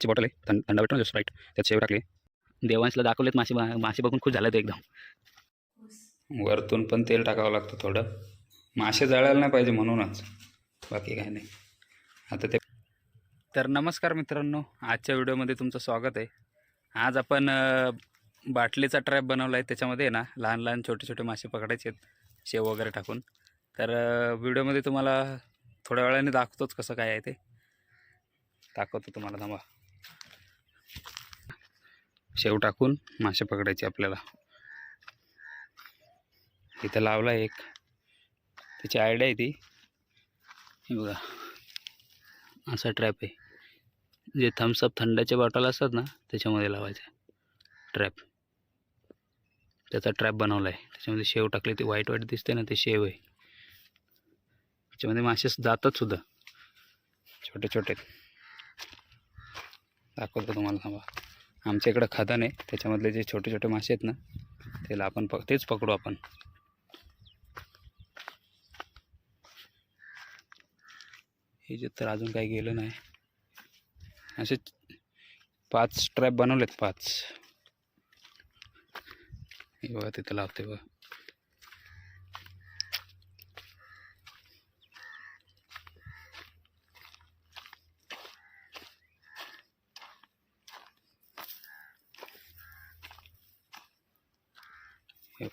ची बॉटल आहे. थंड थंडा भेटतो स्प्राईट त्यात शेव टाकले. देवांशला दाखवलेत मासे मासे बघून खुश झाले ते एकदम. वरतून पण तेल टाकावं लागतं थोडं. मासे जळायला नाही पाहिजे म्हणूनच. बाकी काही नाही. आता ते तर नमस्कार मित्रांनो आजच्या व्हिडिओमध्ये तुमचं स्वागत आहे. आज आपण बाटलीचा ट्रॅप बनवला आहे त्याच्यामध्ये ना लहान लहान छोटे छोटे मासे पकडायचे आहेत शेव वगैरे टाकून. तर व्हिडिओमध्ये तुम्हाला थोड्या वेळाने दाखवतोच कसं काय आहे ते. दाखवतो तुम्हाला थांबा. शेव टाकून मासे पकडायचे आपल्याला. इथं लावला एक. त्याची आयडिया आहे ती. हे बघा. असा ट्रॅप आहे. जे थम्सअप थंडाच्या बॉटल असतात ना त्याच्यामध्ये लावायचं ट्रॅप त्याचा ट्रॅप बनवला आहे त्याच्यामध्ये शेव टाकले ते वाईट वाईट दिसते ना ते शेव आहे. त्याच्यामध्ये मासे जातात सुद्धा. छोटे छोटे. दाखवतो तुम्हाला थांबा. आमच्या इकडं खदान आहे. त्याच्यामधले जे छोटे छोटे मासे आहेत ना त्याला आपण पक तेच पकडू आपण. हे जे तर अजून काही गेलं नाही. असे पाच ट्रॅप बनवलेत पाच. हे बघा तिथं लावते बघा.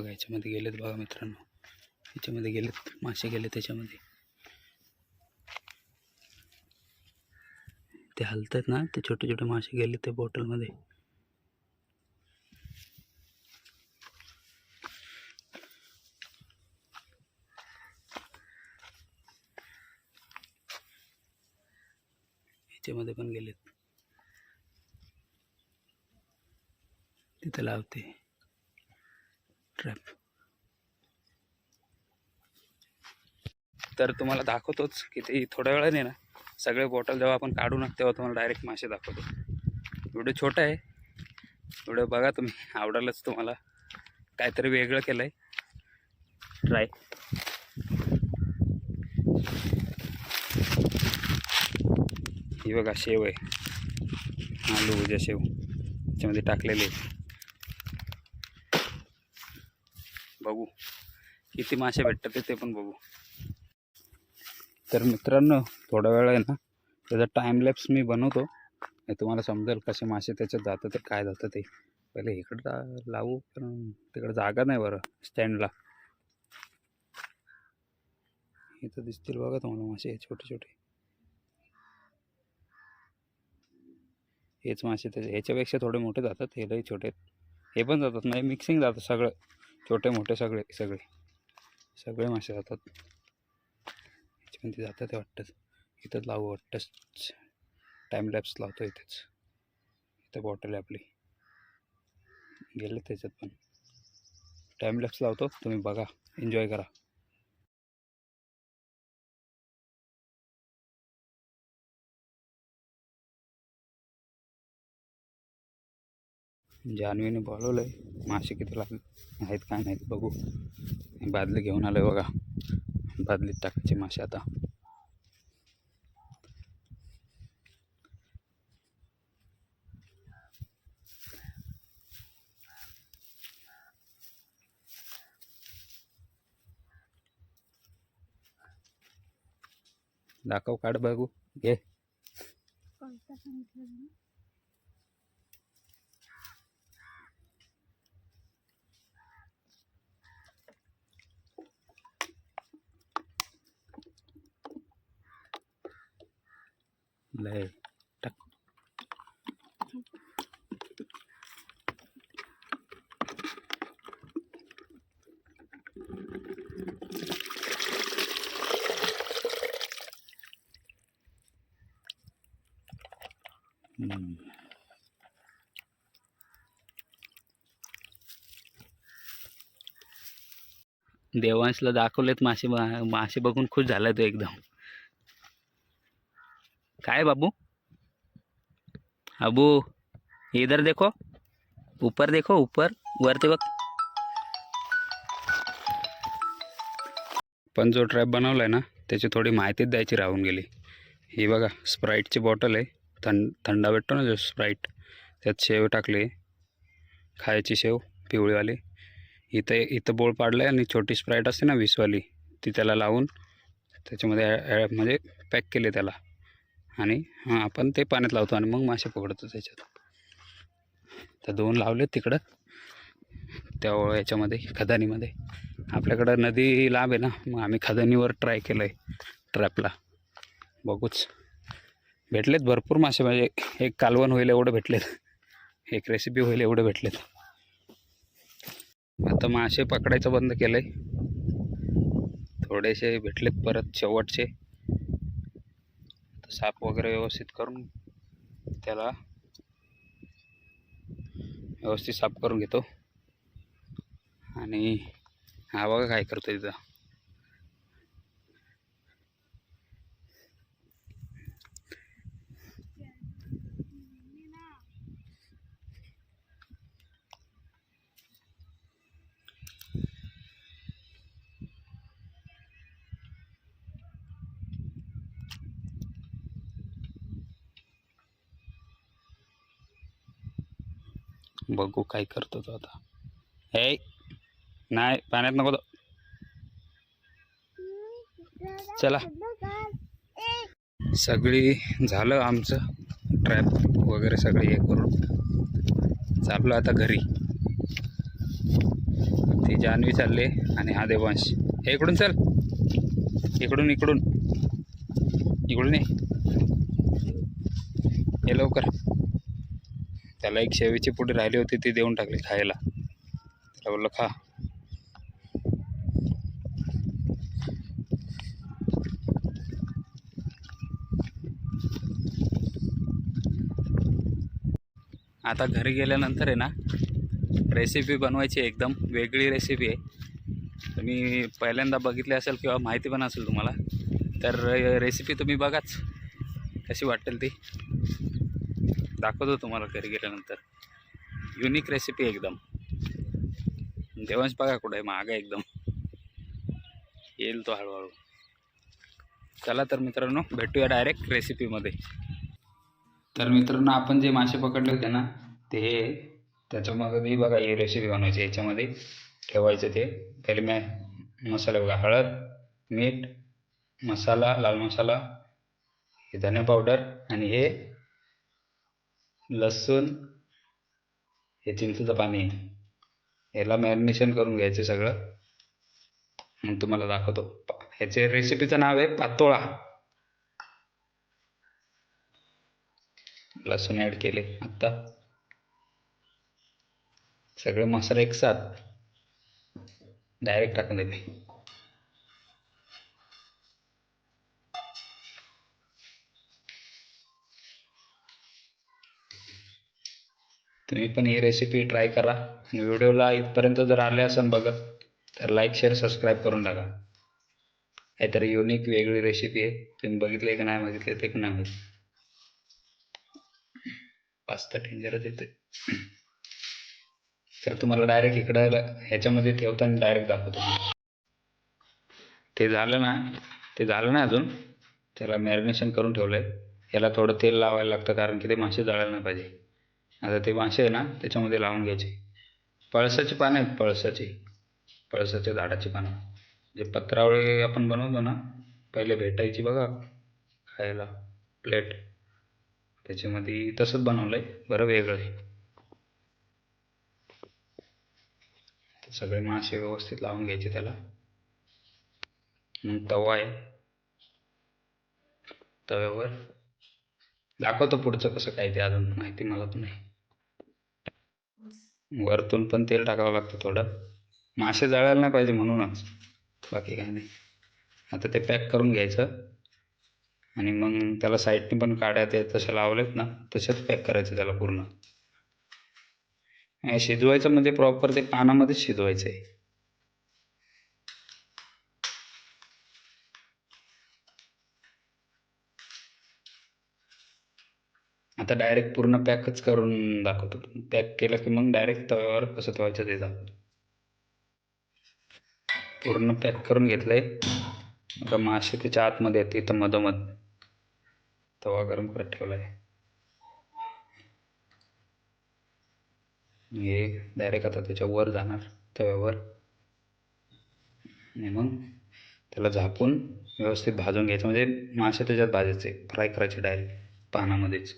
बघा याच्यामध्ये गेलेत बघा मित्रांनो. याच्यामध्ये गेलेत मासे गेले त्याच्यामध्ये. ते हलतात ना ते छोटे छोटे मासे गेले ते बॉटलमध्ये याच्यामध्ये पण गेलेत. तिथं लावते. ट्रॅप तर तुम्हाला दाखवतोच की ते थोड्या वेळाने ना सगळे बॉटल जेव्हा आपण काढू ना तेव्हा तुम्हाला डायरेक्ट मासे दाखवतो. व्हिडिओ छोटा आहे. व्हिडिओ बघा तुम्ही आवडायलाच तुम्हाला. काहीतरी वेगळं केलं आहे ट्राय ही बघा शेव आहे. आलू उद्या शेव. त्याच्यामध्ये टाकलेले आहे. बघू किती मासे भेटतात ते- ते पण बघू. तर मित्रांनो थोडा वेळ आहे ना त्याचा टाईमलॅप्स मी बनवतो. तुम्हाला समजेल कसे मासे त्याच्यात जातं ते काय जातं ते. पहिले इकडं लावू पण तिकडं जागा नाही बरं स्टँडला इथं दिसतील बघा तुम्हाला मासे छोटे छोटे. हेच मासे त्याचे ह्याच्यापेक्षा थोडे मोठे जातात हे लई छोटे हे पण जातात नाही मिक्सिंग जातं सगळं. छोटे मोठे सगळे सगळे. सगळे मासे जातात. ह्याच्यामध्ये जातं ते वाटतंच. इथंच लावू वाटतंच. टाईम लॅप्स लावतो इथेच. इथं बॉटल आहे आपली. गेले त्याच्यात पण. टाईम लॅप्स लावतो. तुम्ही बघा. एन्जॉय करा. जान्हवीने बोलवलं आहे मासे किती लागले? आहेत काय नाहीत बघू. बादली घेऊन आलोय बघा. बादलीत टाकायचे मासे आता. दाखव काढ बघू. घे. लय. टाक. देवांशला दाखवलेत मासे मासे बघून खुश झाला तो एकदम. काय बाबू? अबू इधर देखो. ऊपर देखो ऊपर. वरती बघ. पण जो ट्रॅप बनवलाय ना त्याची थोडी माहितीच द्यायची राहून गेली. ही बघा स्प्राईटची बॉटल आहे. थंड थंडा भेटतो ना जो स्प्राईट त्यात शेव टाकले. खायची शेव पिवळीवाली. इथं इथं बोळ पाडलं आहे आणि छोटी स्प्राईट असते ना वीसवाली ती त्याला लावून त्याच्यामध्ये म्हणजे पॅक केले त्याला. आणि हां आपण ते पाण्यात लावतो आणि मग मासे पकडतो त्याच्यात. तर दोन लावले तिकडं. त्या याच्यामध्ये खदानीमध्ये. आपल्याकडं नदी लांब आहे ना मग आम्ही खदानीवर ट्राय केलं आहे ट्रॅपला बघूच. भेटलेत भरपूर मासे म्हणजे एक कालवण होईल एवढं भेटलेत एक रेसिपी होईल एवढं भेटलेत आता मासे पकडायचं बंद केलं आहे थोडेसे भेटलेत परत शेवटचे. साप वगैरे व्यवस्थित करून त्याला व्यवस्थित साफ करून घेतो. आणि हा बघा काय करतो तिथं. बघू काय करतो तो आता. हे नाही पाण्यात नको तो. चला. सगळी झालं आमचं ट्रॅप वगैरे सगळे हे करून. चाललो आता घरी. ती जान्हवी चालले आणि हा देवांश. हे इकडून चल. इकडून इकडून. इकडून ये. ये लवकर. त्याला एक शेवीची पुढे राहिली होती ती देऊन टाकली खायला. त्याला बोललं खा. आता घरी गेल्यानंतर आहे ना रेसिपी बनवायची एकदम वेगळी रेसिपी आहे. तुम्ही पहिल्यांदा बघितली असेल किंवा माहिती पण असेल तुम्हाला तर रेसिपी तुम्ही बघाच. कशी वाटेल ती? दाखवतो तुम्हाला घरी गेल्यानंतर. युनिक रेसिपी एकदम. देवांश बघा कुठं आहे मागं एकदम. येईल तो हळूहळू. चला तर मित्रांनो भेटूया डायरेक्ट रेसिपीमध्ये तर मित्रांनो आपण जे मासे पकडले होते ना ते त्याच्यामध्ये बघा ही रेसिपी बनवायची. याच्यामध्ये ठेवायचं ते. पहिले मी मसाले बघा हळद मीठ मसाला लाल मसाला हे धने पावडर आणि हे लसूण हे चिंचेचं पाणी. याला मॅरिनेशन करून घ्यायचं सगळं. मग तुम्हाला दाखवतो. ह्याचे रेसिपीचं नाव आहे पातोळा. लसूण ॲड केले आत्ता सगळे मसाले एकसाथ डायरेक्ट टाकून देते. तुम्ही पण ही रेसिपी ट्राय करा. आणि व्हिडिओला इथपर्यंत जर आले असेल बघत तर लाईक शेअर सबस्क्राईब करून टाका. काहीतरी युनिक वेगळी रेसिपी आहे. तुम्ही बघितले की नाही बघितले ते की नाही माहिती पास्ता डेंजरच येते तर तुम्हाला डायरेक्ट इकडं ह्याच्यामध्ये ठेवताना डायरेक्ट दाखवतो. ते झालं ना ते झालं ना अजून? त्याला मॅरिनेशन करून ठेवलं आहे याला थोडं तेल लावायला लागतं कारण की ते मासे जळायला नाही पाहिजे. आता ते मासे आहे ना त्याच्यामध्ये लावून घ्यायचे. पळसाची पानं आहेत पळसाची. पळसाच्या झाडाची पानं. जे पत्रावळी आपण बनवतो ना पहिले भेटायची बघा खायला प्लेट. त्याच्यामध्ये तसंच बनवलं आहे बरं वेगळं आहे. सगळे मासे व्यवस्थित लावून घ्यायचे त्याला. मग तवा आहे. तव्यावर. दाखवतो पुढचं कसं काय ते अजून माहिती मला पण नाही. वरतून पण तेल टाकावं लागतं थोडं. मासे जळायला नाही पाहिजे म्हणूनच. बाकी काही नाही. आता ते पॅक करून घ्यायचं. आणि मग त्याला साईडने पण काड्या ते तशा लावलेत ना तशाच पॅक करायचं त्याला पूर्ण. शिजवायचं म्हणजे प्रॉपर ते पानामध्येच शिजवायचं आहे आता डायरेक्ट पूर्ण पॅकच करून दाखवतो. पॅक केलं की मग डायरेक्ट तव्यावर कसं तवायचं ते दाखवतो. पूर्ण पॅक करून घेतलं आहे आता मासे त्याच्या आतमध्ये येते इथं मधोमध. तवा गरम करत ठेवला आहे हे डायरेक्ट आता त्याच्यावर जाणार तव्यावर. आणि मग त्याला झाकून व्यवस्थित भाजून घ्यायचं. म्हणजे मासे त्याच्यात भाजायचे. फ्राय करायचे डायरेक्ट पानामध्येच.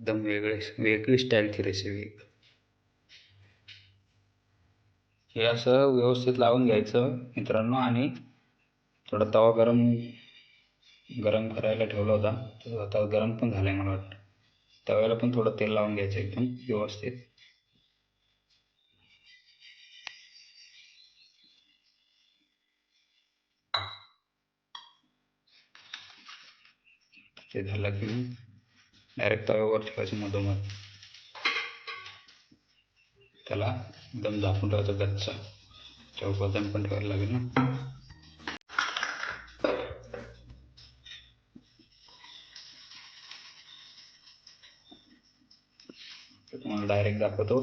एकदम वेगळे वेगळी स्टाईलची रेसिपी हे असं व्यवस्थित लावून घ्यायचं मित्रांनो. आणि थोडा तवा गरम गरम करायला ठेवला होता. तो आता गरम पण झाला आहे मला वाटतं. तव्याला पण थोडं तेल लावून घ्यायचं एकदम व्यवस्थित. ते झालं की डायरेक्ट तव्यावर ठेवायचं मधोमध. त्याला एकदम झाकून ठेवायचं त्यावर चौकोदन पण ठेवायला लागेल ना. तुम्हाला डायरेक्ट दाखवतो.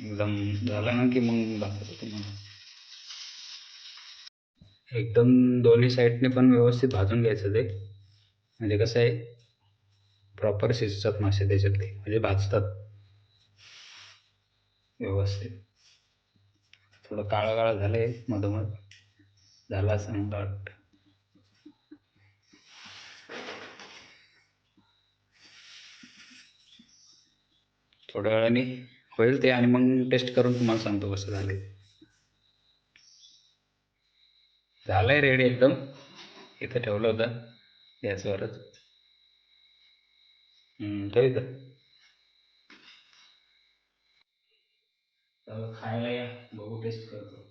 एकदम झालं ना की मग दाखवतो तुम्हाला. एकदम दोन्ही साईडने पण व्यवस्थित भाजून घ्यायचं ते. म्हणजे कसं आहे प्रॉपर शिजतात मासे त्याच्यातले म्हणजे भाजतात. व्यवस्थित. थोडं काळं काळं झालं आहे मधोमध. झाला असं मला वाटतं. थोड्या वेळाने होईल ते आणि मग टेस्ट करून तुम्हाला सांगतो कसं झालं झालंय रेडी एकदम. इथं ठेवलं होतं. गॅसवरच. हम्म, तर खायला या बघू टेस्ट करतो.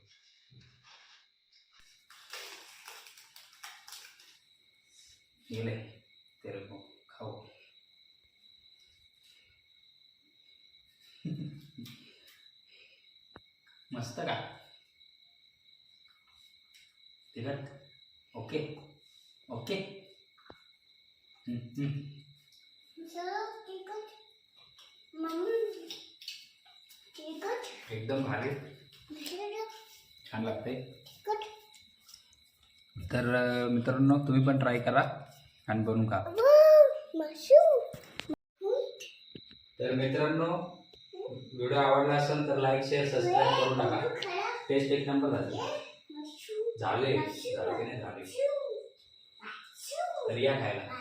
गेले ते तेरे को मस्त का? तिखट? ओके ओके हम्म, हम्म. एकदम भारी. छान लागते तर मित्रांनो तुम्ही पण ट्राय करा आणि बनवून खा. तर मित्रांनो व्हिडिओ आवडला असेल तर लाईक शेअर सबस्क्राईब करून टाका. टेस्ट एक नंबर झाली. झाले. झाले की नाही झाले? तर या खायला.